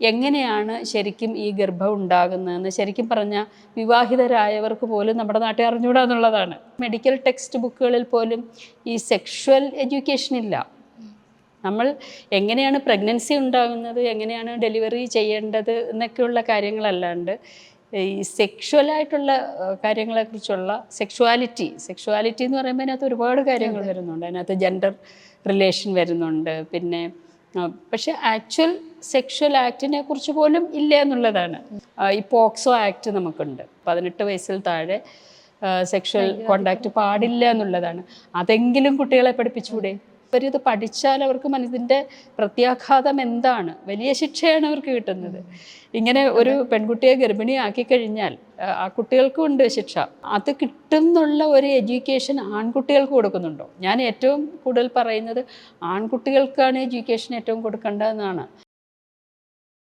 എങ്ങനെയാണ് ശരിക്കും ഈ ഗർഭം ഉണ്ടാകുന്നതെന്ന് ശരിക്കും പറഞ്ഞാൽ വിവാഹിതരായവർക്ക് പോലും നമ്മുടെ നാട്ടിൽ അറിഞ്ഞുകൂടാ എന്നുള്ളതാണ്. മെഡിക്കൽ ടെക്സ്റ്റ് ബുക്കുകളിൽ പോലും ഈ സെക്ഷുവൽ എഡ്യൂക്കേഷൻ ഇല്ല. നമ്മൾ എങ്ങനെയാണ് പ്രഗ്നൻസി ഉണ്ടാകുന്നത് എങ്ങനെയാണ് ഡെലിവറി ചെയ്യേണ്ടത് എന്നൊക്കെയുള്ള കാര്യങ്ങളല്ലാണ്ട് ഈ സെക്ഷുവലായിട്ടുള്ള കാര്യങ്ങളെക്കുറിച്ചുള്ള സെക്ഷുവാലിറ്റി സെക്ഷുവാലിറ്റി എന്ന് പറയുമ്പോൾ അതിനകത്ത് ഒരുപാട് കാര്യങ്ങൾ വരുന്നുണ്ട്. അതിനകത്ത് ജെൻഡർ റിലേഷൻ വരുന്നുണ്ട്. പിന്നെ പക്ഷെ ആക്ച്വൽ സെക്ഷൽ ആക്ടിനെ കുറിച്ച് പോലും ഇല്ല എന്നുള്ളതാണ്. ഈ പോക്സോ ആക്ട് നമുക്കുണ്ട്. പതിനെട്ട് വയസ്സിൽ താഴെ സെക്ഷൽ കോണ്ടാക്ട് പാടില്ല എന്നുള്ളതാണ്. അതെങ്കിലും കുട്ടികളെ പഠിപ്പിച്ചുകൂടെ? അവരിത് പഠിച്ചാൽ അവർക്ക് മനസ്സിന്റെ പ്രത്യാഘാതം എന്താണ്? വലിയ ശിക്ഷയാണ് അവർക്ക് കിട്ടുന്നത്. ഇങ്ങനെ ഒരു പെൺകുട്ടിയെ ഗർഭിണിയാക്കി കഴിഞ്ഞാൽ ആ, ആ കുട്ടികൾക്കും ഉണ്ട് ശിക്ഷ. അത് കിട്ടുന്നുള്ള ഒരു എഡ്യൂക്കേഷൻ ആൺകുട്ടികൾക്ക് കൊടുക്കുന്നുണ്ടോ? ഞാൻ ഏറ്റവും കൂടുതൽ പറയുന്നത് ആൺകുട്ടികൾക്കാണ് എഡ്യൂക്കേഷൻ ഏറ്റവും കൊടുക്കേണ്ടതെന്നാണ്.